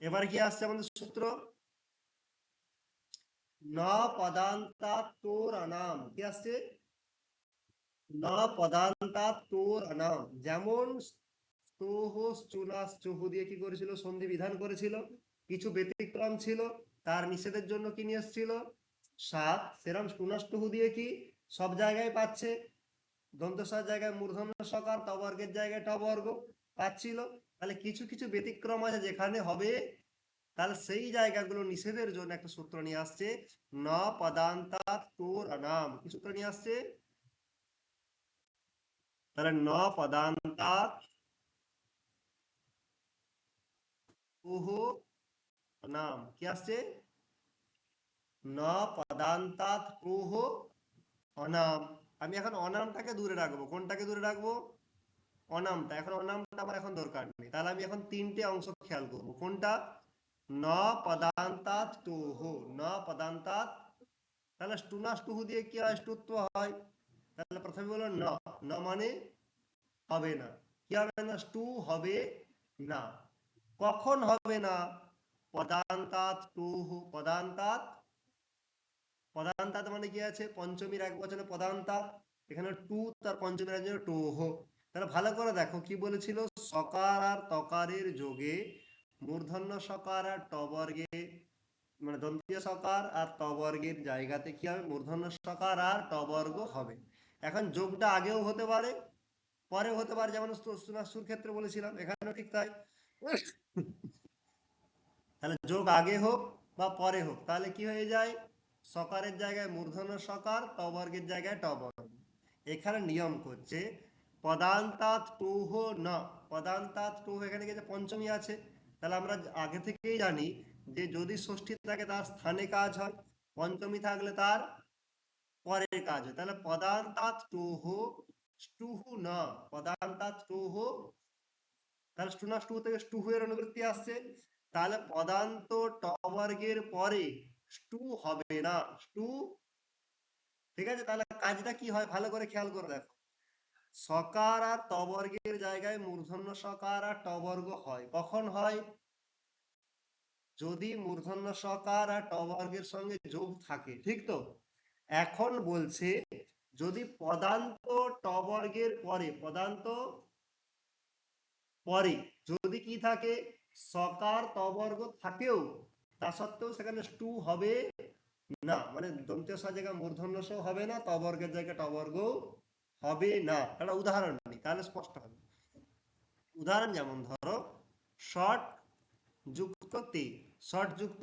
এবারে কি আসছে আমাদের সূত্র? ন পদান্তা তোর অনাম কি আসছে? ন পদান্তা তোর অনাম যেমন কি করেছিল? সন্ধি বিধান করেছিল। কিছু ব্যতিক্রম ছিল। তার নিষেধের জন্য কি নিয়ে এসেছিল? সাত। সেরম টুনাষ্টুহু দিয়ে কি সব জায়গায় পাচ্ছে? দন্তসার জায়গায় মূর্ধন্য সকার টবর্গের জায়গায় টবর্গ পাচ্ছিল। তাহলে কিছু কিছু ব্যতিক্রম আছে যেখানে হবে। তাহলে সেই জায়গাগুলো নিষেধের জন্য একটা সূত্র নিয়ে আসছে, ন পদান্তা তোর নাম। কি সূত্র নিয়ে আসছে? তাহলে ন পদান্তা ওহো নাম। কি আসছে? ন পদান্তাত অনাম। আমি এখন অনামটাকে দূরে রাখব। কোনটাকে দূরে রাখব? অনামটা এখন অনামটা আমার এখন দরকার নেই। তাহলে আমি এখন তিনটে অংশ খেয়াল করব। কোনটা? ন পদান্তাত টুহ ন পদান্তাত তাহলে স্টুনা স্টুহু দিয়ে কি হয়? স্টুত্ব হয়। তাহলে প্রথমে বলো ন। ন মানে হবে না। কি হবে না? স্টু হবে না। কখন হবে না? পদান্তাত টুহু পদান্তাত পদান্তাত মানে কি আছে? পঞ্চমীর এক বছরে পদান্তাত এখানে টু তার পঞ্চমীর এক টোহ। তাহলে ভালো করে দেখো, কি বলেছিল? সকার আর তকারের যোগে মূর্ধন্য সকার আর টবর্গে মানে দন্তীয় সকার আর টবর্গের জায়গাতে কি হবে? মূর্ধন্য সকার আর টবর্গ হবে। এখন যোগটা আগেও হতে পারে, পরেও হতে পারে, যেমন সুর ক্ষেত্রে বলেছিলাম, এখানেও ঠিক তাই। তাহলে যোগ আগে হোক বা পরে হোক, তাহলে কি হয়ে যায়? সকারের জায়গায় মূর্ধন্য সকার, টবর্গের জায়গায় টবর্গ। এখানে নিয়ম করছে পদান্তাত টুহ ন। পদান্তাত টুহ এখানে গেছে পঞ্চমী আছে, তাহলে আমরা আগে থেকেই জানি যে যদি ষষ্ঠী থাকে তার স্থানে কাজ হয়, পঞ্চমী থাকলে তার পরের কাজ হয়। তাহলে পদান্তাত টুহ স্টুহু ন। পদান্তাত তাহলে থেকে স্টুহু এর অনুবৃত্তি আসছে। তাহলে পদান্ত টবর্গের পরে স্টু হবে না। স্টু, ঠিক আছে? তাহলে কাজটা কি হয়? ভালো করে খেয়াল করে দেখো। সকার আর তবর্গের জায়গায় মূর্ধন্য সকার আর টবর্গ হয়। কখন হয়? যদি মূর্ধন্য সকার আর টবর্গের সঙ্গে যোগ থাকে, ঠিক তো? এখন বলছে, যদি পদান্ত টবর্গের পরে, পদান্ত পরে যদি কি থাকে? সকার তবর্গ থাকেও, তা সত্ত্বেও সেখানে টু হবে না। মানে দন্তের জায়গায় মূর্ধন্য হবে না, তবর্গের জায়গায় টবর্গ হবে না। একটা উদাহরণ নেই তাহলে স্পষ্ট হবে। উদাহরণ যেমন ধরো শর্ট যুক্ত তে শর্ট যুক্ত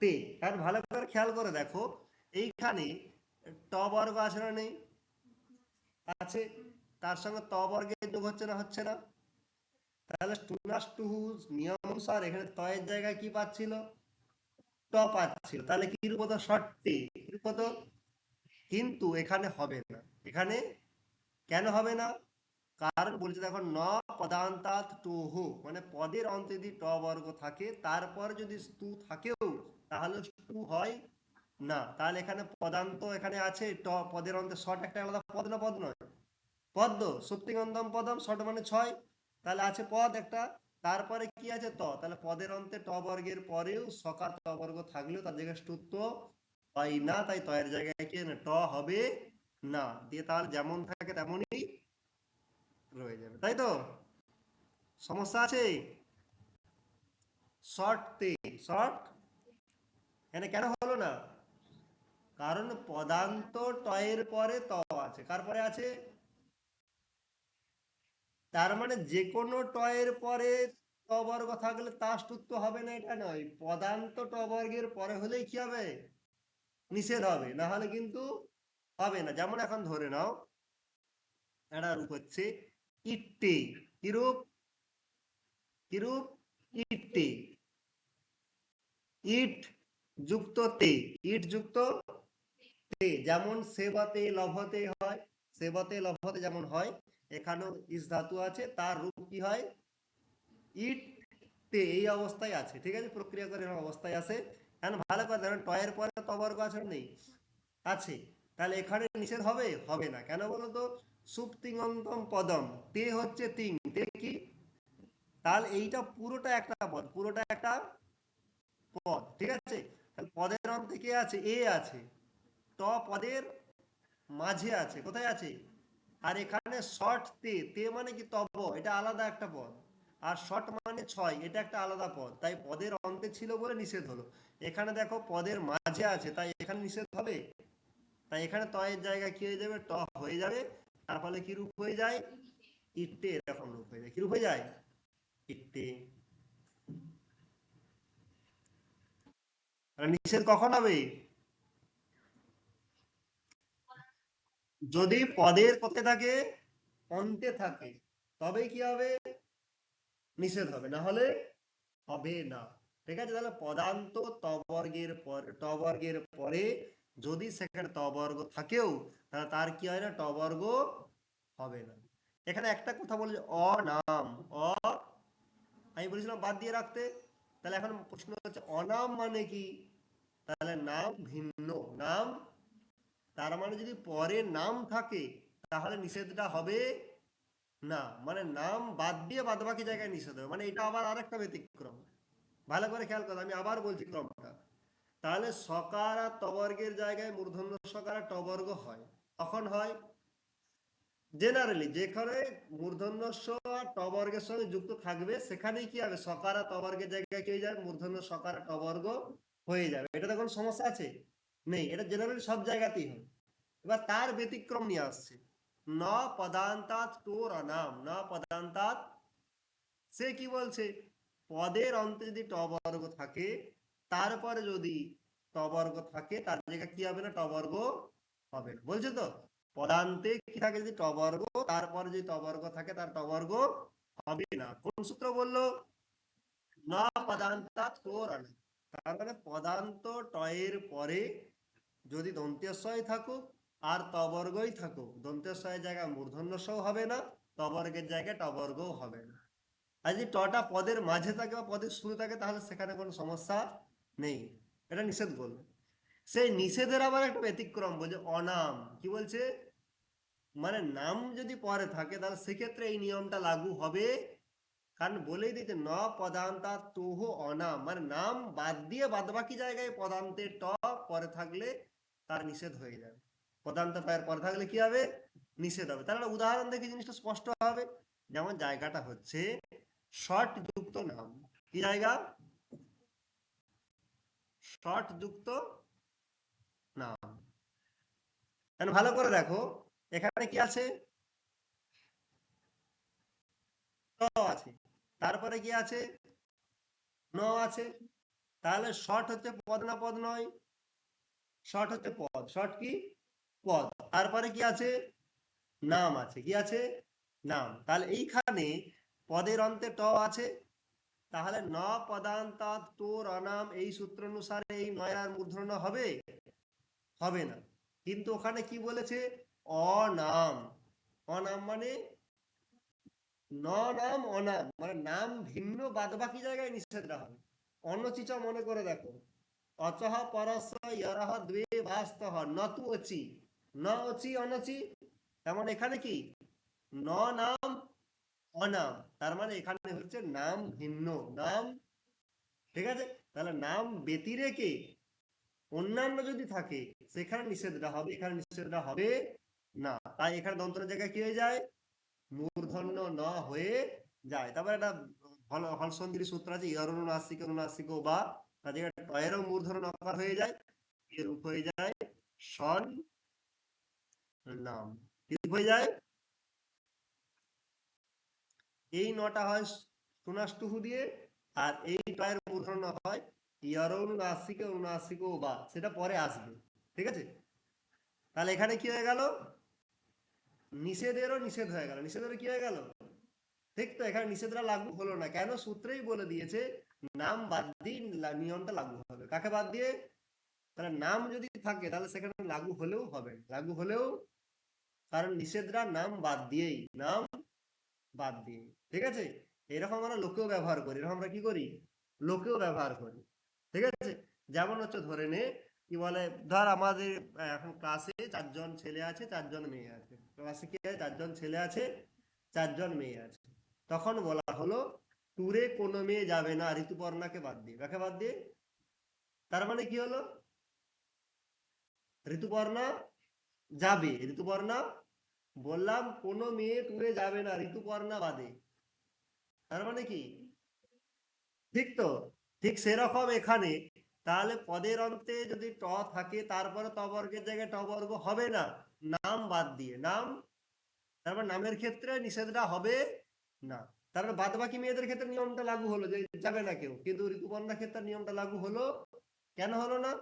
তে। এখন ভালো করে খেয়াল করে দেখো, এইখানে ট বর্গ আছে না নেই? আছে। তার সঙ্গে ত বর্গের যোগ হচ্ছে না হচ্ছে না? তাহলে টুনাস নিয়ম অনুসার এখানে তয়ের জায়গায় কি পাচ্ছিল? ট পাচ্ছিল। তাহলে কি রূপ হতো শর্ট তে কিন্তু এখানে হবে না। এখানে কেন হবে না? কারণ বলছে দেখো, ন পদান্তাত টুহু মানে পদের অন্তে যদি ট বর্গ থাকে, তারপর যদি স্তু থাকেও, তাহলে স্তু হয় না। তাহলে এখানে পদান্ত এখানে আছে, ট পদের অন্তে শট একটা আলাদা পদ না পদ নয়? পদ্ম সুপ্তিগন্ধম পদম, শট মানে ছয়। তাহলে আছে পদ একটা, তারপরে কি আছে ত? তাহলে পদের অন্তে ট বর্গের পরেও সকার ট বর্গ থাকলেও তার জায়গায় স্তুত্ব হয় না, তাই তয়ের জায়গায় কি ট হবে না, দিয়ে তার যেমন থাকে তেমনই রয়ে যাবে, তাই তো? সমস্যা আছে? শর্ট তে, শর্ট? এখানে কেন হলো না? কারণ পদান্ত টয়ের পরে ত আছে, কার পরে আছে? তার মানে যে কোনো টয়ের পরে ট বর্গ থাকলে তার স্তুত্ব হবে না, এটা নয়। পদান্ত ট বর্গের পরে হলেই কি হবে? নিষেধ হবে, না হলে কিন্তু হবে না। যেমন এখন ধরে নাও, একটা রূপ হচ্ছে ইট্টে। কিরূপ? কিরূপ? ইট্টে। ইট যুক্ত তে। ইট যুক্ত তে। যেমন সেবাতে লভতে হয়, সেবাতে লভতে যেমন হয়, এখানেও ইস ধাতু আছে, তার রূপ কি হয়? ইট তে এই অবস্থায় আছে। ঠিক আছে? প্রক্রিয়া করে অবস্থায় আছে। এখন ভালো করে ধরেন, টয়ের পরে তবর্গ আছে নেই। আছে। তাহলে এখানে নিষেধ হবে? হবে না। কেন বলতো? সুপ্তিঙ্গন্তম পদম। তে হচ্ছে তিং তে কি? তাহলে এইটা পুরোটা একটা পদ। পুরোটা একটা পদ। ঠিক আছে? পদের অন্তে কে আছে? এ আছে। ট পদের মাঝে আছে। কোথায় আছে? আর এখানে শর্ট তে। তে মানে কি তব? এটা আলাদা একটা পদ। আর শর্ট মানে ছয়। এটা একটা আলাদা পদ। তাই পদের অন্তে ছিল বলে নিষেধ হলো। এখানে দেখো পদের মাঝে আছে। তাই এখানে নিষেধ হবে? তাই এখানে তয়ের জায়গায় কি হয়ে যাবে? ট হয়ে যাবে। তার ফলে কি রূপ হয়ে যায়? ইট্টে এরকম রূপ হয়ে যায়। কি রূপ হয়ে যায়? ইট্টে। নিষেধ কখন হবে? যদি পদের কোথায় থাকে, অন্তে থাকে তবে কি হবে? নিষেধ হবে। না হলে হবে না। ঠিক আছে? তাহলে পদান্ত তবর্গের পরে টবর্গের পরে যদি সেখানে তবর্গ থাকেও, তাহলে তার কি হয় না? টবর্গ হবে না। এখানে একটা কথা বলে, অনাম, অ, আমি বলেছিলাম বাদ দিয়ে রাখতে। তাহলে এখন প্রশ্ন হচ্ছে, অনাম মানে কি? তাহলে নাম ভিন্ন। নাম, তার মানে যদি পরে নাম থাকে, তাহলে নিষেধটা হবে না। মানে নাম বাদ দিয়ে বাদ বাকি জায়গায় নিষেধ হবে। মানে এটা আবার আরেকটা ব্যতিক্রম। ভালো করে খেয়াল করো, আমি আবার বলছি ক্রমটা। তাহলে সকার আর তবর্গের জায়গায় মূর্ধন্য সকার আর টবর্গ হয়। তখন হয়? জেনারেলি যেখানে মূর্ধন্য আর টবর্গের সঙ্গে যুক্ত থাকবে, সেখানেই কি হবে? সকার আর তবর্গের জায়গায় কি যাবে? মূর্ধন্য সকার টবর্গ হয়ে যাবে। এটা তো কোনো সমস্যা আছে? নেই। এটা জেনারেলি সব জায়গাতেই হয়। এবার তার ব্যতিক্রম নিয়ে আসছে। ন পদান্তাত টোর অনাম। ন পদান্তাত সে কি বলছে? পদের অন্তে যদি টবর্গ থাকে তারপরে যদি টবর্গ থাকে, তার জায়গায় কি হবে না? টবর্গ হবে না। বলছে তো? পদান্তে কি থাকে যদি টবর্গ তারপরে যদি টবর্গ থাকে, তার টবর্গ হবে না। কোন সূত্র বলল? ন পদান্তাৎ টোর অনাম তার মানে পদান্ত টয়ের পরে যদি দন্ত্যস্বয় থাকুক আর তবর্গই থাকুক দন্ত্যস্বয়ের জায়গায় মূর্ধন্য সও হবে না তবর্গের জায়গায় টবর্গও হবে না। আর যদি টটা পদের মাঝে থাকে বা পদের শুরু থাকে, তাহলে সেখানে কোনো সমস্যা নেই। এটা নিষেধ করল সেই নিষেধের আবার একটা ব্যতিক্রম, বলছে অনাম। কি বলছে? মানে নাম যদি পরে থাকে, তাহলে সেক্ষেত্রে এই নিয়মটা লাগু হবে। কারণ বলেই দিয়েছে, ন পদান্তা তোহ অনাম। মানে নাম বাদ দিয়ে বাদ বাকি জায়গায় পদান্তের ট পরে থাকলে তার নিষেধ হয়ে যাবে। পদান্ত পায়ের পরে থাকলে কি হবে? নিষেধ হবে। তাহলে উদাহরণ দেখে জিনিসটা স্পষ্ট হবে। যেমন জায়গাটা হচ্ছে শর্ট যুক্ত নাম। কি জায়গা? শর্ট যুক্ত নাম। এখন ভালো করে দেখো, এখানে কি আছে? আছে। তারপরে কি আছে? ন আছে। তাহলে শর্ট হচ্ছে পদ না পদ নয়? শর্ট হচ্ছে পদ। শর্ট কি? পদ। তারপরে কি আছে? নাম আছে। কি আছে? নাম। তাহলে এইখানে পদের অন্তে ট আছে। তাহলে ন পদান্তা তোর অনাম এই সূত্র অনুসারে এই নয়ার মূর্ধন্য হবে? হবে না। কিন্তু ওখানে কি বলেছে? অনাম। অনাম মানে? ন নাম অনাম। মানে নাম ভিন্ন বাদ বাকি জায়গায় নিষেধটা হবে। অনচিচ মনে করে দেখো। অচহ পরস ইয়রহ দ্বে ভাস্তহ। নতু অচি। ন অচি, অনচি? তেমন এখানে কি? ন নাম অনাম। তার মানে এখানে হচ্ছে নাম ভিন্ন। নাম, ঠিক আছে? তাহলে নাম ব্যতিরেকে অন্যান্য যদি থাকে, সেখানে নিষেধটা হবে, এখানে নিষেধটা হবে না। তাই এখানে দন্তরের জায়গায় কি হয়ে যায়? মূর্ধন্য ন হয়ে যায়। তারপরে একটা হল, হলসন্ধির সূত্র আছে ইয়রনুনাসিক অনুনাসিক বা, তার জায়গায় টয়েরও মূর্ধন্য নকার হয়ে যায় এর রূপ হয়ে যায়, সন নাম। কি হয়ে যায় এই নটা হয় সুনাষ্টুহু দিয়ে, আর এই টয়ের মূর্ধন্য হয় ইয়রনুনাসিক অনুনাসিক বা, সেটা পরে আসবে, ঠিক আছে? তাহলে এখানে কি হয়ে গেল? নিষেধেরও নিষেধ হয়ে গেল। নিষেধেরও কি হয়ে গেল? ঠিক তো, এখানে নিষেধটা লাগু হলো না। কেন? সূত্রেই বলে দিয়েছে, নাম বাদ দিয়ে নিয়মটা লাগু হবে। কাকে বাদ দিয়ে? তাহলে নাম যদি থাকে, তাহলে সেখানে লাগু হলেও হবে লাগু হলেও কারণ নিষেধরা নাম বাদ দিয়েই, নাম বাদ দিয়ে, ঠিক আছে? এরকম আমরা লোকেও ব্যবহার করি, এরকম আমরা কি করি? লোকেও ব্যবহার করি, ঠিক আছে? যেমন হচ্ছে ধরে নে, কি বলে, ধর আমাদের এখন ক্লাসে চারজন ছেলে আছে, চারজন মেয়ে আছে। ক্লাসে কি আছে? চারজন ছেলে আছে, চারজন মেয়ে আছে। তখন বলা হলো ট্যুরে কোনো মেয়ে যাবে না, ঋতুপর্ণাকে বাদ দিয়ে। কাকে বাদ দিয়ে? তার মানে কি হলো? ঋতুপর্ণা যাবে, ঋতুপর্ণা বললাম, কোনো মেয়ে ট্যুরে যাবে না, ঋতুপর্ণা বাদে। তার মানে কি? ঠিক তো? ঠিক সেরকম এখানে। তাহলে পদের অন্তে যদি ট থাকে, তারপরে ত বর্গের জায়গায় ট বর্গ হবে না? নাম বাদ দিয়ে। নাম? তারপর নামের ক্ষেত্রে নিষেধটা হবে না। তারপর বাদ বাকি মেয়েদের ক্ষেত্রে নিয়মটা লাগু হলো, যে যাবে না কেউ। কিন্তু ঋতুপর্ণার ক্ষেত্রে নিয়মটা লাগু হলো? কেন হলো না?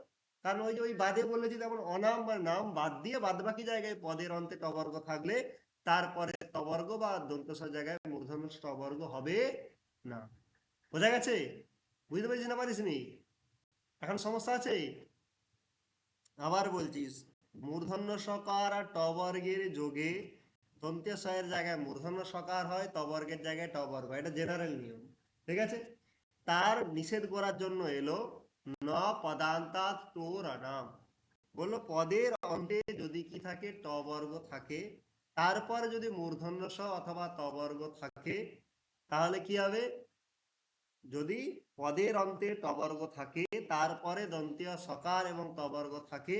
কারণ ওই যে ওই বাদে বলেছি যেমন অনাম বা নাম বাদ দিয়ে বাদ বাকি জায়গায় পদের অন্তে টবর্গ থাকলে তারপরে টবর্গ বা দন্তস্বর জায়গায় মূর্ধন টবর্গ হবে না। বোঝা গেছে? বুঝতে পেরেছিস না পারিস নি? এখন সমস্যা আছে? আবার বলছিস মূর্ধন্য সকার আর টবর্গের যোগে দন্ত্যেশ্বরের জায়গায় মূর্ধন্য সকার হয়, তবর্গের জায়গায় টবর্গ এটা জেনারেল নিয়ম। ঠিক আছে? তার নিষেধ করার জন্য এলো ন পদান্তা তোর নাম বলল, পদের অন্তে যদি কি থাকে ট বর্গ থাকে। তারপরে যদি মূর্ধন্য স অথবা ত বর্গ থাকে, তাহলে কি হবে? যদি পদের অন্তে ট বর্গ থাকে, তারপরে দন্তীয় সকার এবং ত বর্গ থাকে,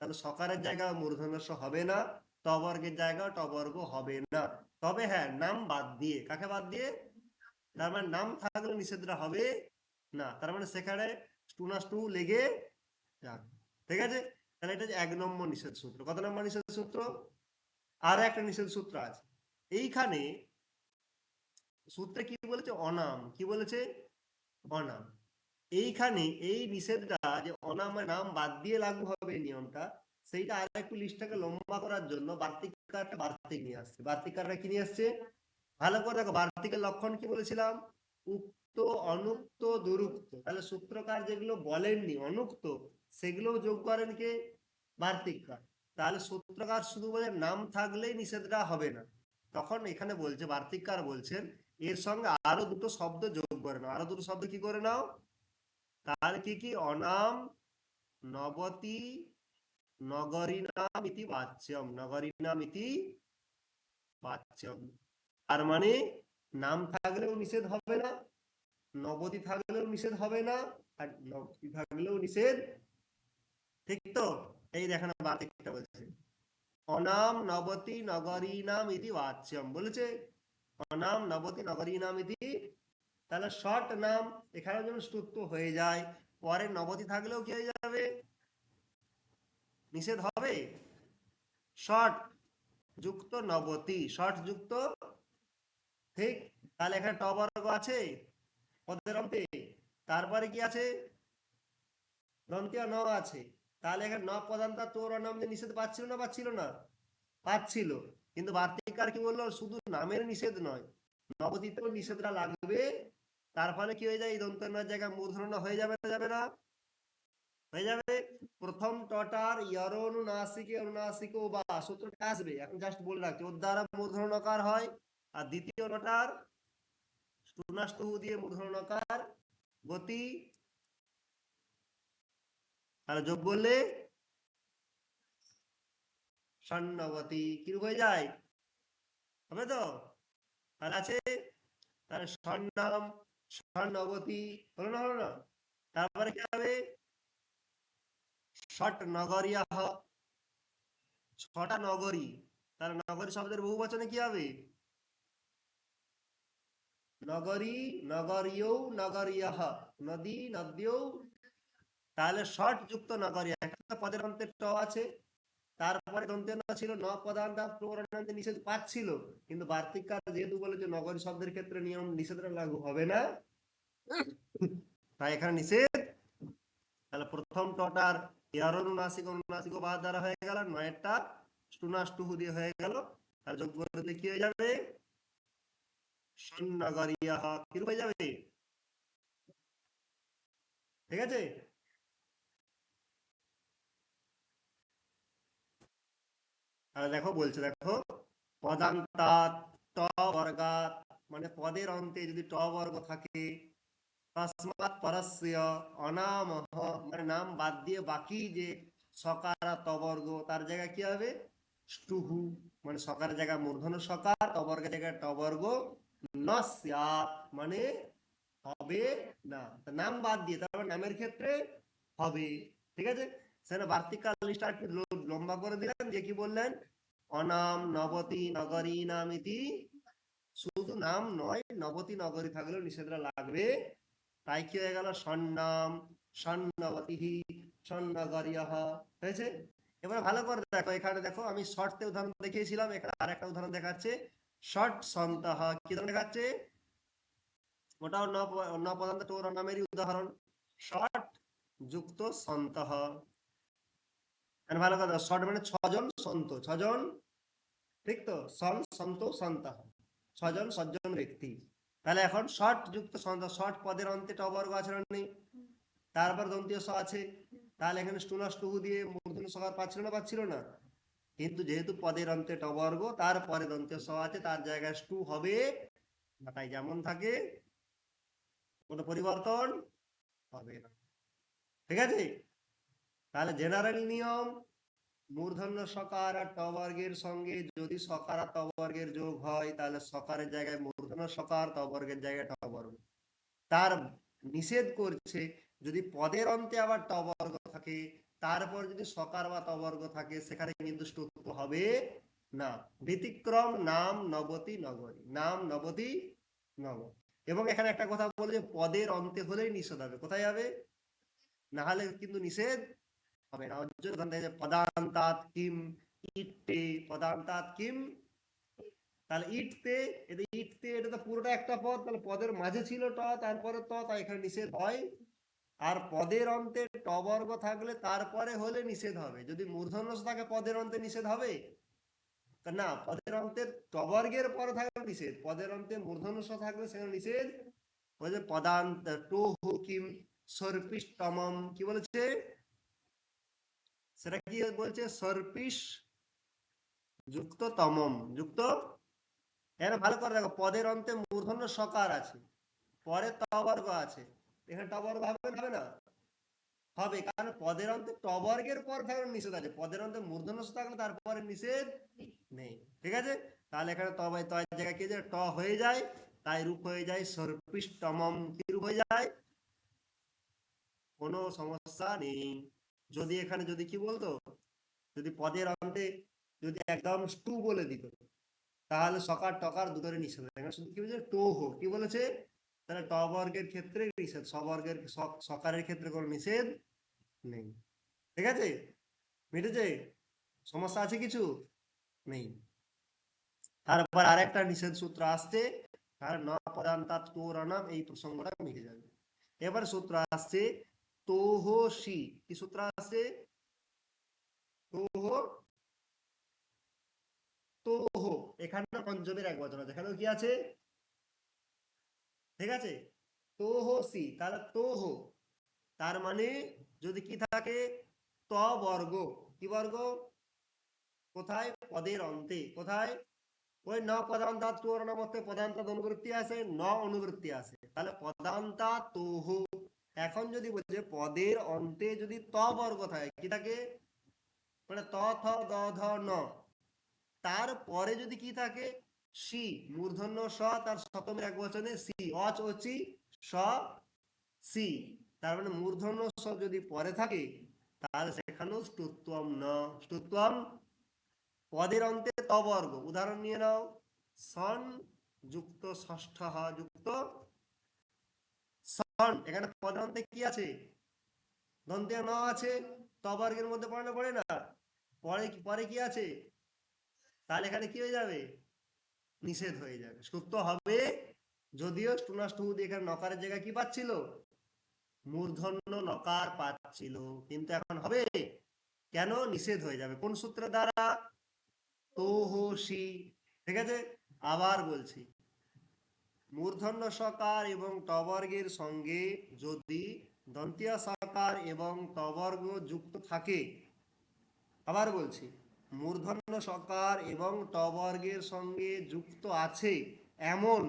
তাহলে সকারের জায়গায় মূর্ধন্য হবে না, ত বর্গের জায়গায় ট হবে না। তবে হ্যাঁ নাম বাদ দিয়ে, কাকে বাদ দিয়ে? তার মানে নাম থাকলে নিষেধটা হবে না। তার মানে সেখানে স্টুনাস টু লেগে যাবে ঠিক আছে? তাহলে এটা এক নম্বর নিষেধ সূত্র। কত নম্বর নিষেধ সূত্র? আর একটা নিষেধ সূত্র আছে। এইখানে সূত্রে কি বলেছে? অনাম। কি বলেছে? অনাম। এইখানে এই নিষেধটা যে অনামের নাম বাদ দিয়ে লাগু হবে নিয়মটা, সেইটা আর একটু লিস্টটাকে লম্বা করার জন্য বার্তিক বার্তিক নিয়ে আসছে। বার্তিক কি নিয়ে আসছে? ভালো করে দেখো, বার্তিকের লক্ষণ কি বলেছিলাম? উক্ত অনুক্ত দুরুক্ত। তাহলে সূত্রকার যেগুলো বলেননি, অনুক্ত, সেগুলোও যোগ করেন কে? বার্তিককার তাহলে সূত্রকার শুধু বলে নাম থাকলেই নিষেধটা হবে না। তখন এখানে বলছে বার্তিককার বলছেন, এর সঙ্গে আরও দুটো শব্দ যোগ করে নাও। আরও দুটো শব্দ কি করে নাও? তাহলে কি কি? অনাম, নবতী, নগরীনাম ইতি বাচ্যম। নগরীনাম ইতি বাচ্যম। তার মানে নাম থাকলেও নিষেধ হবে না। নবতী থাকলেও নিষেধ হবে না, আর নবতী থাকলেও নিষেধ। ঠিক তো? এই দেখেন বাতিকটা বলছে। অনাম নবতী নগরী নাম ইতি বাচ্যম বলেছে। অনাম নবতী নগরী নাম ইতি। তাহলে শর্ট নাম এখানে যেন স্তুত্ব হয়ে যায়। পরে নবতী থাকলেও কি হয়ে যাবে? নিষেধ হবে? শর্ট যুক্ত নবতী, শর্ট যুক্ত। ঠিক? তাহলে এখানে ট বর্গ আছে। পদের অন্তে তারপরে কি আছে? দন্তীয় ন আছে। তাহলে এখানে ন পদান্তা তোর নাম যে নিষেধ পাচ্ছিল না পাচ্ছিল না? পাচ্ছিল। কিন্তু বার্তিকার কি বলল? শুধু নামের নিষেধ নয় নবতীতেও নিষেধটা লাগবে। তার ফলে কি হয়ে যায়? এই দন্তন্য জায়গায় মূর্ধন্য হয়ে যাবে না যাবে না। হয়ে যাবে। প্রথম টটার ইয়র অনুনাসিকে বা সূত্রটা আসবে। এখন জাস্ট বলে রাখছি, ওর দ্বারা মূর্ধন্যকার হয়। আর দ্বিতীয় নটার স্টুনাষ্টু দিয়ে মূর্ধন্যকার গতি, আর যোগ কি হয়ে যায়? হবে তো? আছে হলো না হলো না? তারপরে কি হবে? ষট নগরিয়া ছটা নগরী। তাহলে নগরী শব্দের বহু বচনে কি হবে? নগরী নগরীয় নগরিয়া নদী নদ্যৌ। তাহলে শর্ট যুক্ত নগরিয়া। একটা পদের অন্তে ট আছে। তারপরে দন্তের ন ছিল ন পদান্ত প্রবরণান্তে নিষেধ পাচ্ছিল কিন্তু বার্তিককার যেহেতু বলেছে নগরী শব্দের ক্ষেত্রে নিয়ম নিষেধটা লাগু হবে না। তাই এখানে নিষেধ। তাহলে প্রথম টটার ইয়ার অনুনাসিক বাদ দ্বারা হয়ে গেল। নয়েরটা স্টুনাষ্টুহু দিয়ে হয়ে গেল। আর যোগ করতে কি হয়ে যাবে? ঠিক আছে? দেখো, বলছে দেখো পদান্তাত মানে পদের অন্তে যদি ট বর্গ থাকে, তসমাৎ পরস্য অনামহ মানে নাম বাদ দিয়ে বাকি যে সকার তবর্গ তার জায়গায় কি হবে? স্টুহু মানে সকারের জায়গায় মূর্ধন্য সকার তবর্গের জায়গায় টবর্গ মানে হবে না। নাম বাদ দিয়ে তারপর নামের ক্ষেত্রে হবে। ঠিক আছে? সেখানে বার্তিকাল একটু লম্বা করে দিলেন, দিয়ে কি বললেন? অনাম নবতী নগরী নামিতি। শুধু নাম নয়, নবতী নগরী থাকলেও নিষেধরা লাগবে। তাই কি হয়ে গেল? সন্নাম, সন্নবতিহি, সন্নগরিয়হ। হয়েছে? এবার ভালো করে দেখো, এখানে দেখো, আমি শর্টতে উদাহরণ দেখিয়েছিলাম, এখানে আরেকটা উদাহরণ দেখাচ্ছে। শর্ট সন্তহ কি ধরনের দেখাচ্ছে ওটাও ন প- ন পদান্ত টোর নামেরই উদাহরণ শর্ট যুক্ত সন্তহ ভালো কথা শর্ট মানে ছজন সন্ত ছজন ঠিক তো সন সন্ত সন্তহ ছজন সজ্জন ব্যক্তি তাহলে এখন শর্ট যুক্ত সন্ত শর্ট পদের অন্তে টবর্গ আছে না নেই? তারপর দন্তীয় স আছে। তাহলে এখানে স্টুনা টুহু দিয়ে মূর্ধন্য সকার পাচ্ছিল না পাচ্ছিল না? কিন্তু যেহেতু পদের অন্তে টবর্গ তারপরে দন্তীয় স আছে, তার জায়গায় স্টু হবে তাই যেমন থাকে, কোনো পরিবর্তন হবে না। ঠিক আছে? তাহলে জেনারেল নিয়ম, মূর্ধন্য সকার আর টবর্গের সঙ্গে যদি সকার আর টবর্গের যোগ হয়, তাহলে সকারের জায়গায় মূর্ধন্য সকার টবর্গের জায়গায় টবর্গ তার নিষেধ করছে, যদি পদের অন্তে আবার টবর্গ থাকে, তারপর যদি সকার বা টবর্গ থাকে, সেখানে কিন্তু স্তুত্ব হবে না। ব্যতিক্রম নাম নবতী নগরী। নাম নবতী নগর। এবং এখানে একটা কথা বলে যে পদের অন্তে হলেই নিষেধ হবে। কোথায় হবে? না হলে কিন্তু নিষেধ হবে না। পদান্তাৎ কিম ইটতে, পদান্তাৎ কিম তাহলে ইটতে এটা ইটতে এটা তো পুরোটা একটা পদ, তাহলে পদের মাঝে ছিল ট, তারপরে ত, তাই এখানে নিষেধ হয়। আর পদের অন্তে টবর্গ থাকলে তারপরে হলে নিষেধ হবে। যদি মূর্ধন্য থাকে, পদের অন্তে নিষেধ হবে? না, পদের অন্তে টবর্গের বর্গের পরে থাকলে নিষেধ, পদের অন্তে মূর্ধন্য থাকলে সেখানে নিষেধ। যে পদান্ত টো হুকিম সর্পিষ্টমম কি বলেছে? সেটা কি বলছে? সর্পিস যুক্ত তমম যুক্ত? এখানে ভালো করে দেখো, পদের অন্তে মূর্ধন্য সকার আছে, পরে তবর্গ আছে। এখানে টবর্গ হবে না হবে না? হবে, কারণ পদের অন্তে টবর্গের পর থাকলে নিষেধ আছে। পদের অন্তে মূর্ধন্য থাকলে তারপরে নিষেধ নেই। ঠিক আছে? তাহলে এখানে তবাই তয় জায়গায় কি ট হয়ে যায়, তাই রূপ হয়ে যায় সর্পিষ্টমম কি রূপ হয়ে যায়? কোনো সমস্যা নেই। যদি এখানে, যদি কি বলতো? যদি পদের অন্তে যদি একদম টু বলে দিত, তাহলে সকার টকার দুটোরে নিষেধ এখানে শুধু কি বলছে? টো হো। কি বলেছে? তাহলে ট বর্গের ক্ষেত্রে নিষেধ সবর্গের সকারের ক্ষেত্রে কোনো নিষেধ নেই। ঠিক আছে? মিটেছে? সমস্যা আছে কিছু? নেই। তারপর আরেকটা নিষেধ সূত্র আসছে তার ন পদান্তাৎ টোরণম এই প্রসঙ্গটা মিটে যাবে। এবার সূত্র আসছে তোহসি কি সূত্র আসছে? তোহ তোহ। এখানে পঞ্চমের এক বচন আছে। কি আছে? ঠিক আছে? তোহসি তাহলে তোহ। তার মানে যদি কি থাকে? ত বর্গ। কি বর্গ? কোথায়? পদের অন্তে। কোথায়? ওই ন পদান্তা তোর মধ্যে পদান্তাত অনুবৃত্তি আছে, ন অনুবৃত্তি আছে। তাহলে পদান্তা তোহ। এখন যদি বলছে পদের অন্তে যদি ত বর্গ থাকে, কি থাকে? মানে ত, থ, দ, ধ, ন। তারপরে যদি কি থাকে? সি মূর্ধন্য স, তার সপ্তমের এক বচনে সি, অচ অচি স, সি। তার মানে মূর্ধন্য স যদি পরে থাকে, তাহলে সেখানেও স্তুত্বম ন। স্তুত্বম, পদের অন্তে তবর্গ উদাহরণ নিয়ে নাও। সন যুক্ত ষষ্ঠ যুক্ত সন। এখানে পদের অন্তে কি আছে? দন্তে ন আছে তবর্গের মধ্যে পড়ে না পড়ে না। পরে পরে কি আছে? তাহলে এখানে কি হয়ে যাবে? নিষেধ হয়ে যাবে। সত্য হবে যদিও স্টুনাষ্টু দিয়ে এখানে নকারের জায়গায় কি পাচ্ছিল? মূর্ধন্য নকার পাচ্ছিল। কিন্তু এখন হবে কেন? নিষেধ হয়ে যাবে। কোন সূত্রের দ্বারা? তোহসি ঠিক আছে? আবার বলছি। মূর্ধন্য সকার এবং টবর্গের সঙ্গে যদি দন্তিয়া সকার এবং টবর্গ যুক্ত থাকে, আবার বলছি। মূর্ধন্য সকার এবং টবর্গের সঙ্গে যুক্ত আছে এমন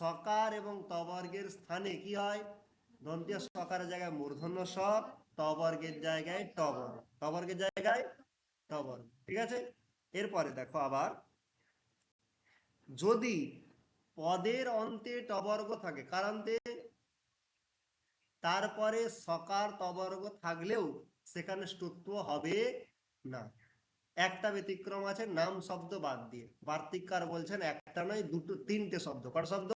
সকার এবং তবর্গের স্থানে কি হয়? দন্তীয় সকারের জায়গায় মূর্ধন্য স টবর্গের জায়গায় টবর টবর্গের জায়গায় টবর ঠিক আছে? এরপরে দেখো আবার। যদি পদের অন্তে টবর্গ থাকে, কার অন্তে? তারপরে সকার তবর্গ থাকলেও সেখানে স্তুত্ব হবে না। একটা ব্যতিক্রম আছে, নাম, শব্দ বাদ দিয়ে। বার্তিককার বলছেন, একটা নয়, দুটো, তিনটে শব্দ। কটা শব্দ?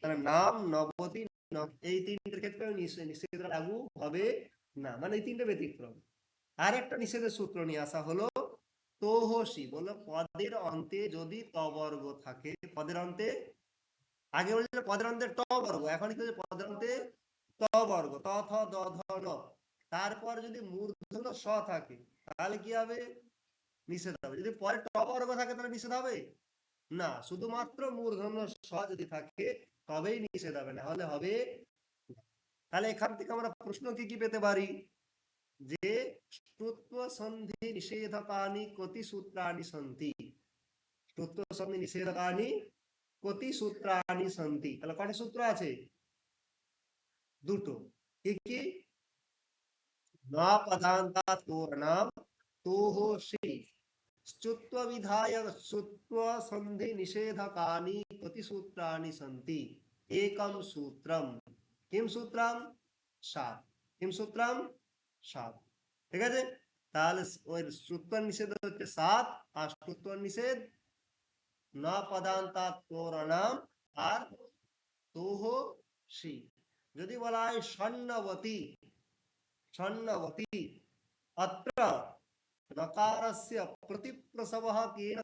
তাহলে নাম, নবতী এই তিনটের ক্ষেত্রে নিষেধ লাগু হবে না। মানে এই তিনটে ব্যতিক্রম। আর একটা নিষেধের সূত্র নিয়ে আসা হলো তোহসি বলল, পদের অন্তে যদি তবর্গ থাকে, পদের অন্তে? আগে বলছিল পদের অন্তে ট বর্গ, এখন কি পদের অন্তে ত বর্গ, ত দ, ধ, ন। তারপর যদি মূর্ধন্য স থাকে, তাহলে কি হবে? নিষেধ হবে। যদি পরে ট বর্গ থাকে তাহলে নিষেধ হবে? না, শুধুমাত্র মূর্ধন্য স যদি থাকে, তবেই নিষেধ হবে, না হলে হবে তাহলে এখান থেকে আমরা প্রশ্ন কি কি পেতে পারি? যে সন্ধি নিষেধকানি কতি সূত্রাণি সন্তি ষ্টুত্ব সন্ধি নিষেধকানি কতি সূত্রাণি সন্তি তাহলে কটা সূত্র আছে? দুটো। কি কি? না পদান্তা তোরণাম তোহ শ্রী स्तुत्व विधाय स्तुत्व संधि निषेधकानि कति सूत्राणि सन्ति एकं सूत्रम किम सूत्रम সাত কিম সূত্রম সাত ঠিক আছে তাহলে ওই সূত্র নিষেধ হচ্ছে সাত আর সূত্র নিষেধ ন পদান্তা তোরণাম আর তোহ শ্রী যদি বলা হয় স্বর্ণবতী স্বর্ণবতী অত্র নকারস্য কেন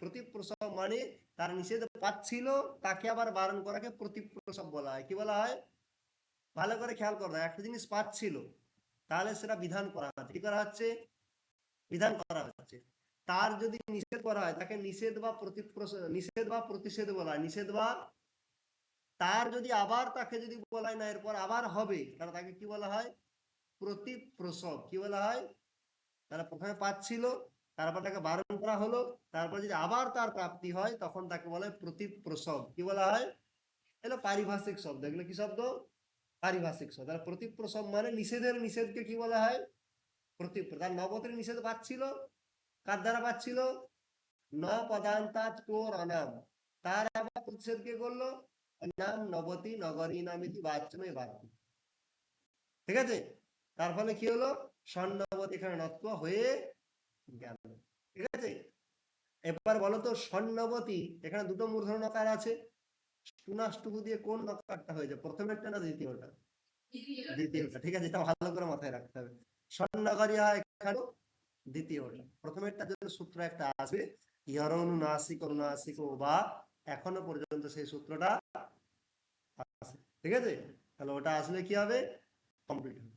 প্রতিপ্রসব মানে তার নিষেধ পাচ্ছিল তাকে আবার বারণ করাকে প্রতিপ্রসব বলা হয় কি বলা হয় ভালো করে খেয়াল একটা জিনিস পাচ্ছিল তাহলে সেটা বিধান করা হচ্ছে কি করা হচ্ছে বিধান করা হচ্ছে তার যদি নিষেধ করা হয় তাকে নিষেধ বা নিষেধ বা প্রতিষেধ বলা হয় নিষেধ বা তার যদি আবার তাকে যদি বলা হয় না এরপর আবার হবে তাকে কি বলা হয় প্রতিপ্রসব কি বলা হয় তারা প্রথমে পাচ্ছিল, তারপর তাকে বারণ করা হলো, তারপর যদি আবার তার প্রাপ্তি হয়, তখন তাকে বলা হয় প্রতিপ্রসব। কি বলা হয়? এগুলো পারিভাষিক শব্দ। এগুলো কি শব্দ? পারিভাষিক শব্দ। আর প্রতিপ্রসব মানে নিষেধের নিষেধকে কি বলা হয়? প্রতি তার নবতের নিষেধ পাচ্ছিল। কার দ্বারা পাচ্ছিল? ন পদান্তা চোর অনাম। তার আবার প্রতিষেধ কে করল? নাম নবতী নগরী নামিতি বাচ্চমে বাচ্চম ঠিক আছে? তার ফলে কি হলো? স্বর্ণবতী এখানে নত্ব হয়ে গেল। ঠিক আছে? এবার বলো তো, স্বর্ণবতী, এখানে দুটো মূর্ধন্য নকার আছে। সুনাষ্টুকু দিয়ে কোন নকারটা হয়েছে প্রথমেরটা না দ্বিতীয়টা? দ্বিতীয়টা। ঠিক আছে, এটা ভালো করে মাথায় রাখতে হবে। স্বর্ণকারী হয় এখানে দ্বিতীয়টা। প্রথমেরটা যদি সূত্র একটা আসবে ইহরনুনাসিক অনুনাসিক বা এখনও পর্যন্ত সেই সূত্রটা আছে। ঠিক আছে? তাহলে ওটা আসলে কি হবে? কমপ্লিট হবে।